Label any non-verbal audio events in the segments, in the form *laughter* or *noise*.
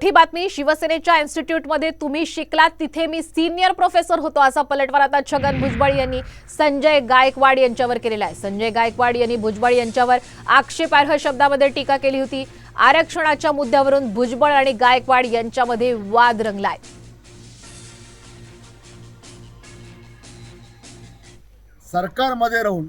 मोठी बातमी शिवसेनेच्या इन्स्टिट्यूटमध्ये तुम्ही शिकलात तिथे मी सिनियर प्रोफेसर होतो असा पलटवार आता छगन भुजबळ यांनी संजय गायकवाड यांच्यावर केलेला आहे. संजय गायकवाड यांनी भुजबळ यांच्यावर आक्षेपार्ह शब्दामध्ये टीका केली होती. आरक्षणाच्या मुद्द्यावरून भुजबळ आणि गायकवाड यांच्यामध्ये वाद रंगलाय. सरकारमध्ये राहून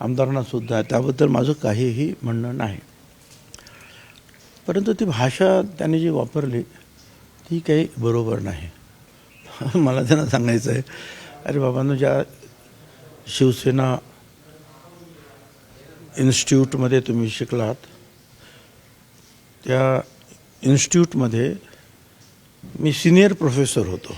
आमदारांनासुद्धा त्याबद्दल माझं काहीही म्हणणं नाही. परंतु ती भाषा त्याने जी वापरली ती काही बरोबर नाही. *laughs* मला त्यांना सांगायचं आहे अरे बाबांनो ज्या शिवसेना इन्स्टिट्यूटमध्ये तुम्ही शिकलात त्या इन्स्टिट्यूटमध्ये मी सिनियर प्रोफेसर होतो.